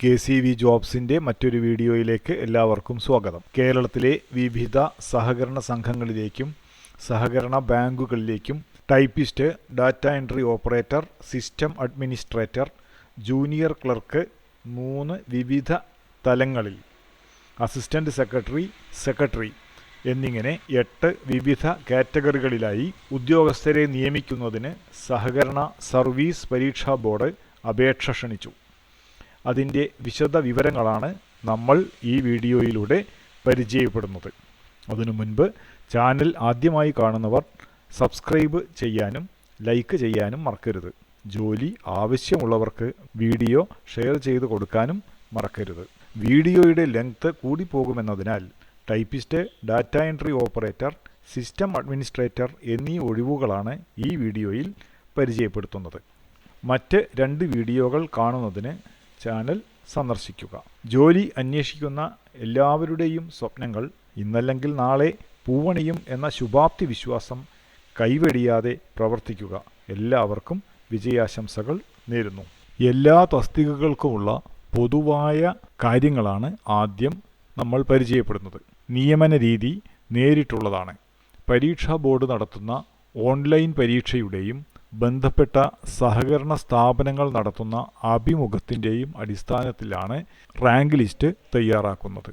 K C V ജോബ്സിന്റെ മറ്റൊരു വീഡിയോയിലേക്ക് എല്ലാവർക്കും സ്വാഗതം. കേരളത്തിലെ വിവിധ സഹകരണ സംഘങ്ങളിലേക്കും സഹകരണ ബാങ്കുകളിലേക്കും typist data entry operator system administrator junior clerk മൂന്ന് വിവിധ തലങ്ങളിൽ അസിസ്റ്റന്റ് സെക്രട്ടറി സെക്രട്ടറി എന്നിങ്ങനെ എട്ട് വിവിധ കാറ്റഗറികളിലായി ഉദ്യോഗസ്ഥരെ നിയമിക്കുന്നതിന് സഹകരണ സർവീസ് പരീക്ഷാ ബോർഡ് അപേക്ഷ ക്ഷണിച്ചു. അതിന്റെ വിശദ വിവരങ്ങളാണ് നമ്മൾ ഈ വീഡിയോയിലൂടെ പരിചയപ്പെടുന്നത്. അതിനു മുൻപ് ചാനൽ ആദ്യമായി കാണുന്നവർ സബ്സ്ക്രൈബ് ചെയ്യാനും ലൈക്ക് ചെയ്യാനും മറക്കരുത്. ജോലി ആവശ്യമുള്ളവർക്ക് വീഡിയോ ഷെയർ ചെയ്ത് കൊടുക്കാനും മറക്കരുത്. വീഡിയോയുടെ length കൂടിപ്പോകുമെന്നതിനാൽ typist data entry operator system administrator എന്നീ ഒഴിവുകളാണ് ഈ വീഡിയോയിൽ പരിചയപ്പെടുത്തുന്നത്. മറ്റ് രണ്ട് വീഡിയോകൾ കാണുന്നതിന് ചാനൽ സന്ദർശിക്കുക. ജോലി അന്വേഷിക്കുന്ന എല്ലാവരുടെയും സ്വപ്നങ്ങൾ ഇന്നല്ലെങ്കിൽ നാളെ പൂവണിയും എന്ന ശുഭാപ്തി വിശ്വാസം കൈവെടിയാതെ പ്രവർത്തിക്കുക. എല്ലാവർക്കും വിജയാശംസകൾ നേരുന്നു. എല്ലാ തസ്തികകൾക്കുമുള്ള പൊതുവായ കാര്യങ്ങളാണ് ആദ്യം നമ്മൾ പരിചയപ്പെടുന്നത്. നിയമന രീതി നേരിട്ടുള്ളതാണ്. പരീക്ഷാ ബോർഡ് നടത്തുന്ന ഓൺലൈൻ പരീക്ഷയുടെയും ബന്ധപ്പെട്ട സഹകരണ സ്ഥാപനങ്ങൾ നടത്തുന്ന അഭിമുഖത്തിന്റെയും അടിസ്ഥാനത്തിലാണ് റാങ്ക് ലിസ്റ്റ് തയ്യാറാക്കുന്നത്.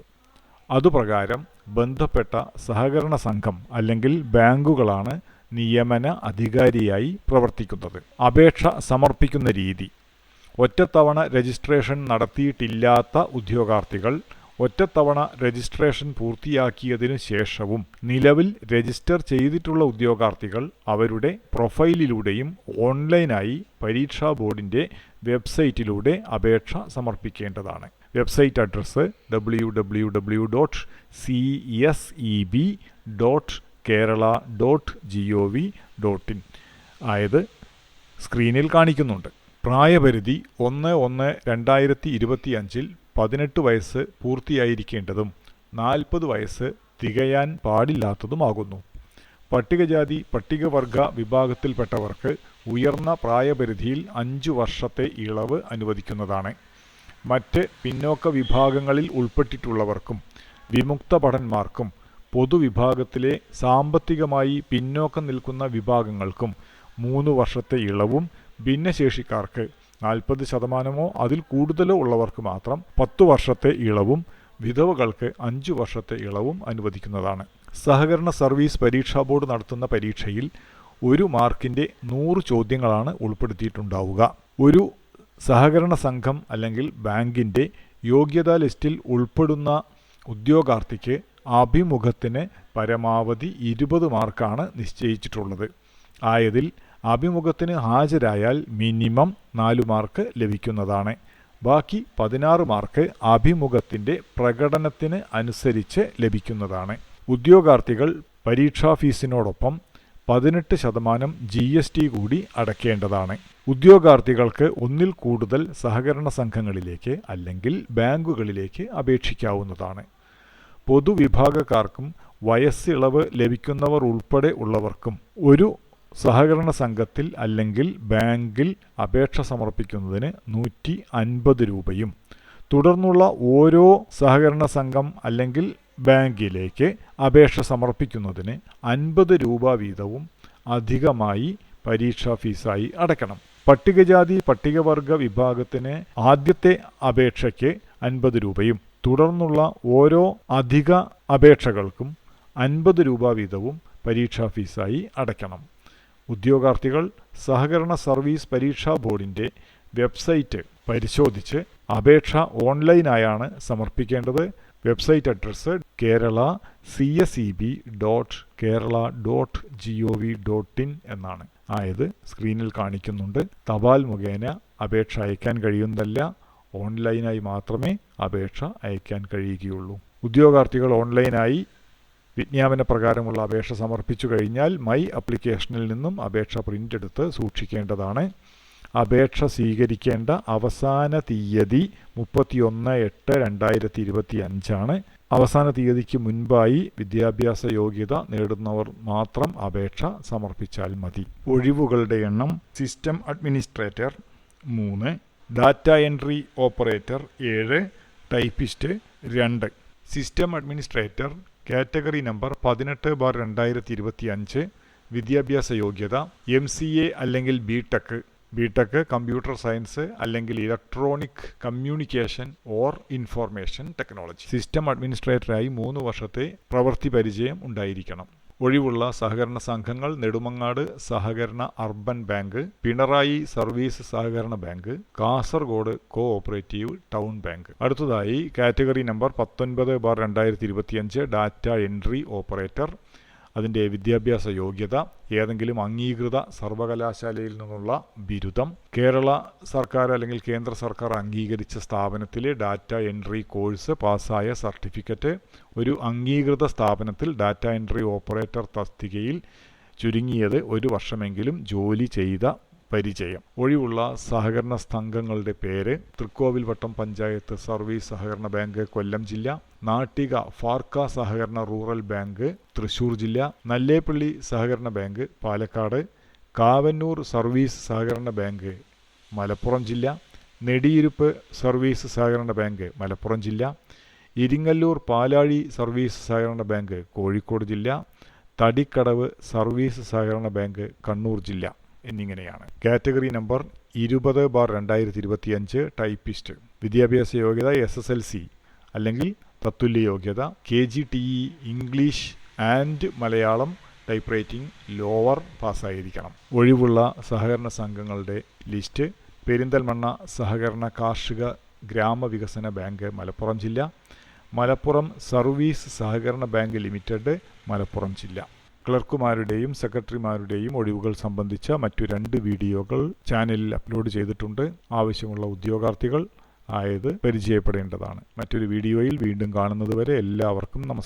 അതുപ്രകാരം ബന്ധപ്പെട്ട സഹകരണ സംഘം അല്ലെങ്കിൽ ബാങ്കുകളാണ് നിയമന അധികാരിയായി പ്രവർത്തിക്കുന്നത്. അപേക്ഷ സമർപ്പിക്കുന്ന രീതി. ഒറ്റത്തവണ രജിസ്ട്രേഷൻ നടത്തിയിട്ടില്ലാത്ത ഉദ്യോഗാർത്ഥികൾ ഒറ്റത്തവണ രജിസ്ട്രേഷൻ പൂർത്തിയാക്കിയതിനു ശേഷവും നിലവിൽ രജിസ്റ്റർ ചെയ്തിട്ടുള്ള ഉദ്യോഗാർത്ഥികൾ അവരുടെ പ്രൊഫൈലിലൂടെയും ഓൺലൈനായി പരീക്ഷാ ബോർഡിന്റെ വെബ്സൈറ്റിലൂടെ അപേക്ഷ സമർപ്പിക്കേണ്ടതാണ്. Website address W W W dot C S E B dot Kerala dot G O V dot in ആയത് സ്ക്രീനിൽ കാണിക്കുന്നുണ്ട്. പ്രായപരിധി ഒന്ന് ഒന്ന് രണ്ടായിരത്തി ഇരുപത്തി അഞ്ചിൽ പതിനെട്ട് വയസ്സ് പൂർത്തിയായിരിക്കേണ്ടതും നാൽപ്പത് വയസ്സ് തികയാൻ പാടില്ലാത്തതുമാകുന്നു. പട്ടികജാതി പട്ടികവർഗ വിഭാഗത്തിൽപ്പെട്ടവർക്ക് ഉയർന്ന പ്രായപരിധിയിൽ അഞ്ചു വർഷത്തെ ഇളവ് അനുവദിക്കുന്നതാണ്. മറ്റ് പിന്നോക്ക വിഭാഗങ്ങളിൽ ഉൾപ്പെട്ടിട്ടുള്ളവർക്കും വിമുക്ത ഭടന്മാർക്കും പൊതുവിഭാഗത്തിലെ സാമ്പത്തികമായി പിന്നോക്കം നിൽക്കുന്ന വിഭാഗങ്ങൾക്കും മൂന്ന് വർഷത്തെ ഇളവും ഭിന്നശേഷിക്കാർക്ക് നാൽപ്പത് ശതമാനമോ അതിൽ കൂടുതലോ ഉള്ളവർക്ക് മാത്രം പത്തു വർഷത്തെ ഇളവും വിധവകൾക്ക് അഞ്ചു വർഷത്തെ ഇളവും അനുവദിക്കുന്നതാണ്. സഹകരണ സർവീസ് പരീക്ഷാ ബോർഡ് നടത്തുന്ന പരീക്ഷയിൽ ഒരു മാർക്കിന്റെ നൂറ് ചോദ്യങ്ങളാണ് ഉൾപ്പെടുത്തിയിട്ടുണ്ടാവുക. ഒരു സഹകരണ സംഘം അല്ലെങ്കിൽ ബാങ്കിന്റെ യോഗ്യതാ ലിസ്റ്റിൽ ഉൾപ്പെടുന്ന ഉദ്യോഗാർത്ഥിക്ക് അഭിമുഖത്തിന് പരമാവധി ഇരുപത് മാർക്കാണ് നിശ്ചയിച്ചിട്ടുള്ളത്. ആയതിൽ അഭിമുഖത്തിന് ഹാജരായാൽ മിനിമം നാലു മാർക്ക് ലഭിക്കുന്നതാണ്. ബാക്കി പതിനാറ് മാർക്ക് അഭിമുഖത്തിന്റെ പ്രകടനത്തിന് അനുസരിച്ച് ലഭിക്കുന്നതാണ്. ഉദ്യോഗാർത്ഥികൾ പരീക്ഷാ ഫീസിനോടൊപ്പം പതിനെട്ട് ശതമാനം ജി എസ് ടി കൂടി അടയ്ക്കേണ്ടതാണ് ഉദ്യോഗാർത്ഥികൾക്ക് ഒന്നിൽ കൂടുതൽ സഹകരണ സംഘങ്ങളിലേക്ക് അല്ലെങ്കിൽ ബാങ്കുകളിലേക്ക് അപേക്ഷിക്കാവുന്നതാണ്. പൊതുവിഭാഗക്കാർക്കും വയസ്സിളവ് ലഭിക്കുന്നവർ ഉൾപ്പെടെ ഉള്ളവർക്കും ഒരു സഹകരണ സംഘത്തിൽ അല്ലെങ്കിൽ ബാങ്കിൽ അപേക്ഷ സമർപ്പിക്കുന്നതിന് നൂറ്റി അൻപത് രൂപയും തുടർന്നുള്ള ഓരോ സഹകരണ സംഘം അല്ലെങ്കിൽ ബാങ്കിലേക്ക് അപേക്ഷ സമർപ്പിക്കുന്നതിന് അൻപത് രൂപ വീതവും അധികമായി പരീക്ഷാ ഫീസായി അടയ്ക്കണം. പട്ടികജാതി പട്ടികവർഗ വിഭാഗത്തിന് ആദ്യത്തെ അപേക്ഷയ്ക്ക് അൻപത് രൂപയും തുടർന്നുള്ള ഓരോ അധിക അപേക്ഷകൾക്കും അൻപത് രൂപ വീതവും പരീക്ഷാ ഫീസായി അടയ്ക്കണം. ഉദ്യോഗാർത്ഥികൾ സഹകരണ സർവീസ് പരീക്ഷാ ബോർഡിന്റെ വെബ്സൈറ്റ് പരിശോധിച്ച് അപേക്ഷ ഓൺലൈനായാണ് സമർപ്പിക്കേണ്ടത്. Website address Kerala C S E B dot Kerala dot G O V dot in എന്നാണ്. ആയത് സ്ക്രീനിൽ കാണിക്കുന്നുണ്ട്. തപാൽ മുഖേന അപേക്ഷ അയക്കാൻ കഴിയുന്നതല്ല. ഓൺലൈനായി മാത്രമേ അപേക്ഷ അയക്കാൻ കഴിയുകയുള്ളൂ. ഉദ്യോഗാർത്ഥികൾ ഓൺലൈനായി വിജ്ഞാപന പ്രകാരമുള്ള അപേക്ഷ സമർപ്പിച്ചു കഴിഞ്ഞാൽ മൈ അപ്ലിക്കേഷനിൽ നിന്നും അപേക്ഷ പ്രിന്റ് എടുത്ത് സൂക്ഷിക്കേണ്ടതാണ്. അപേക്ഷ സ്വീകരിക്കേണ്ട അവസാന തീയതി മുപ്പത്തിയൊന്ന് എട്ട് രണ്ടായിരത്തി ഇരുപത്തി അഞ്ചാണ് അവസാന തീയതിക്ക് മുൻപായി വിദ്യാഭ്യാസ യോഗ്യത നേടുന്നവർ മാത്രം അപേക്ഷ സമർപ്പിച്ചാൽ മതി. ഒഴിവുകളുടെ എണ്ണം സിസ്റ്റം അഡ്മിനിസ്ട്രേറ്റർ മൂന്ന് ഡാറ്റ എൻട്രി ഓപ്പറേറ്റർ ഏഴ് ടൈപ്പിസ്റ്റ് രണ്ട് സിസ്റ്റം അഡ്മിനിസ്ട്രേറ്റർ കാറ്റഗറി നമ്പർ പതിനെട്ട് ബാർ രണ്ടായിരത്തി ഇരുപത്തി അഞ്ച് വിദ്യാഭ്യാസ യോഗ്യത എം സി എ അല്ലെങ്കിൽ B tech B tech computer science അല്ലെങ്കിൽ electronic communication or information technology. System അഡ്മിനിസ്ട്രേറ്ററായി മൂന്ന് വർഷത്തെ പ്രവൃത്തി പരിചയം ഉണ്ടായിരിക്കണം. ഒഴിവുള്ള സഹകരണ സംഘങ്ങൾ നെടുമങ്ങാട് സഹകരണ അർബൻ ബാങ്ക് പിണറായി സർവീസ് സഹകരണ bank Kasaragod cooperative town bank. അടുത്തതായി കാറ്റഗറി നമ്പർ പത്തൊൻപത് ബാർ രണ്ടായിരത്തി ഡാറ്റ എൻട്രി ഓപ്പറേറ്റർ അതിന്റെ വിദ്യാഭ്യാസ യോഗ്യത ഏതെങ്കിലും അംഗീകൃത സർവകലാശാലയിൽ നിന്നുള്ള ബിരുദം കേരള സർക്കാർ അല്ലെങ്കിൽ കേന്ദ്ര സർക്കാർ അംഗീകരിച്ച സ്ഥാപനത്തിലെ ഡാറ്റ എൻട്രി കോഴ്സ് പാസ്സായ സർട്ടിഫിക്കറ്റ് ഒരു അംഗീകൃത സ്ഥാപനത്തിൽ ഡാറ്റ എൻട്രി ഓപ്പറേറ്റർ തസ്തികയിൽ ചുരുങ്ങിയത് ഒരു വർഷമെങ്കിലും ജോലി ചെയ്ത പരിചയം. ഒഴിവുള്ള സഹകരണ സംഘങ്ങളുടെ പേര് തൃക്കോവിൽവട്ടം പഞ്ചായത്ത് സർവീസ് സഹകരണ ബാങ്ക് കൊല്ലം ജില്ല നാട്ടിക ഫാർക്ക സഹകരണ റൂറൽ ബാങ്ക് തൃശൂർ ജില്ല നല്ലേപ്പള്ളി സഹകരണ ബാങ്ക് പാലക്കാട് കാവന്നൂർ സർവീസ് സഹകരണ ബാങ്ക് മലപ്പുറം ജില്ല നെടിയിരുപ്പ് സർവീസ് സഹകരണ ബാങ്ക് മലപ്പുറം ജില്ല ഇരിങ്ങല്ലൂർ പാലാഴി സർവീസ് സഹകരണ ബാങ്ക് കോഴിക്കോട് ജില്ല തടിക്കടവ് സർവീസ് സഹകരണ ബാങ്ക് കണ്ണൂർ ജില്ല. എന്നിങ്ങനെയാണ്. കാറ്റഗറി നമ്പർ ഇരുപത് ബാർ രണ്ടായിരത്തി ഇരുപത്തിയഞ്ച് ടൈപ്പിസ്റ്റ്. വിദ്യാഭ്യാസ യോഗ്യത എസ് എസ് എൽ സി അല്ലെങ്കിൽ തത്തുല്യ യോഗ്യത K G T E English and Malayalam typewriting lower പാസ്സായിരിക്കണം. ഒഴിവുള്ള സഹകരണ സംഘങ്ങളുടെ ലിസ്റ്റ് പെരിന്തൽമണ്ണ സഹകരണ കാർഷിക ഗ്രാമവികസന ബാങ്ക് മലപ്പുറം ജില്ല മലപ്പുറം സർവീസ് സഹകരണ ബാങ്ക് ലിമിറ്റഡ് മലപ്പുറം ജില്ല. ക്ലർക്കുമാരുടെയും സെക്രട്ടറിമാരുടെയും ഒഴിവുകൾ സംബന്ധിച്ച മറ്റു രണ്ട് വീഡിയോകൾ ചാനലിൽ അപ്ലോഡ് ചെയ്തിട്ടുണ്ട്. ആവശ്യമുള്ള ഉദ്യോഗാർത്ഥികൾ ആയത് പരിചയപ്പെടേണ്ടതാണ്. മറ്റൊരു വീഡിയോയിൽ വീണ്ടും കാണുന്നതുവരെ എല്ലാവർക്കും നമസ്കാരം.